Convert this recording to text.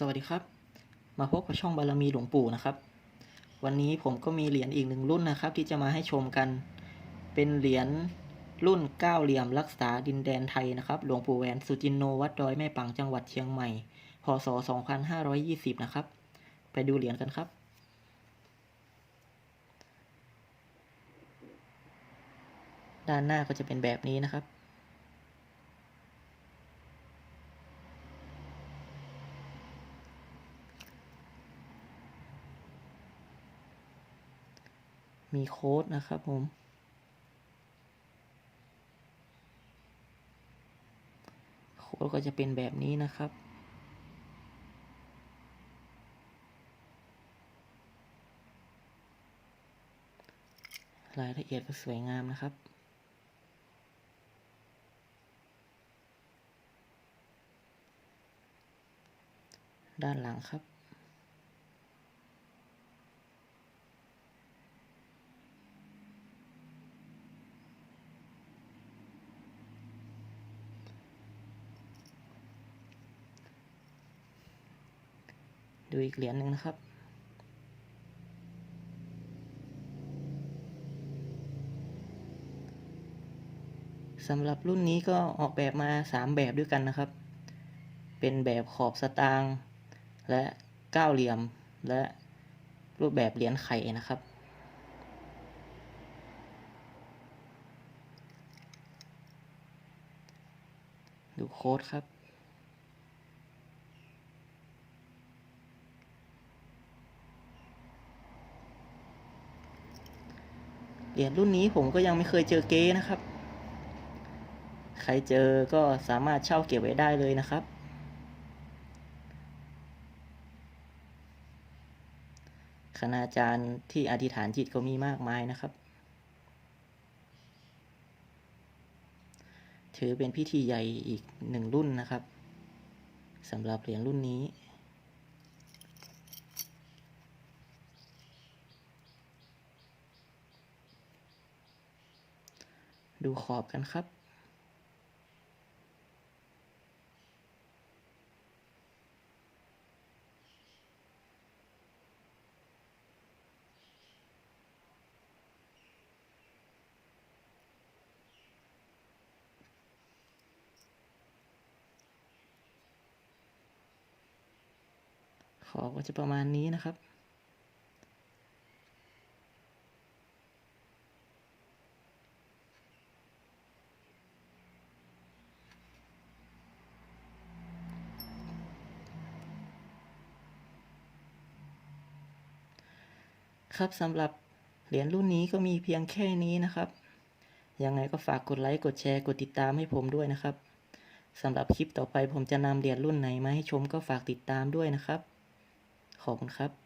สวัสดีครับ มาพบกับช่องบารมีหลวงปู่นะครับ วันนี้ผมก็มีเหรียญอีกหนึ่งรุ่นนะครับ ที่จะมาให้ชมกัน เป็นเหรียญรุ่นเก้าเหลี่ยมรักษาดินแดนไทยนะครับ หลวงปู่แหวนสุจินโนวัดดอยแม่ปังจังหวัดเชียงใหม่ พศ 2520 นะครับ ไปดูเหรียญกันครับ ด้านหน้าก็จะเป็นแบบนี้นะครับ มีโค้ดนะครับผม โค้ดก็จะเป็นแบบนี้นะครับ รายละเอียดก็สวยงามนะครับด้านหลังครับ ดูอีกเหรียญหนึ่งนะครับ สำหรับรุ่นนี้ก็ออกแบบมา 3 แบบด้วยกันนะครับ เป็นแบบขอบสตางค์และก้าวเหลี่ยมและรูปแบบเหรียญไข่นะครับ ดูโค้ดครับ เหรียญรุ่นนี้ผมก็ยังไม่เคยเจอเก๊นะครับ ใครเจอก็สามารถเช่าเก็บไว้ได้เลยนะครับ คณาจารย์ที่อธิษฐานจิตก็มีมากมายนะครับ ถือเป็นพิธีใหญ่อีกหนึ่งรุ่นนะครับสำหรับเหรียญรุ่นนี้ ดูขอบกันครับ ขอบก็จะประมาณนี้นะครับ ครับสำหรับเหรียญรุ่นนี้ก็มีเพียงแค่นี้นะครับ ยังไงก็ฝากกดไลค์ กดแชร์ กดติดตามให้ผมด้วยนะครับสำหรับคลิปต่อไปผมจะนำเหรียญรุ่นไหนมาให้ชมก็ฝากติดตามด้วยนะครับ ขอบคุณครับ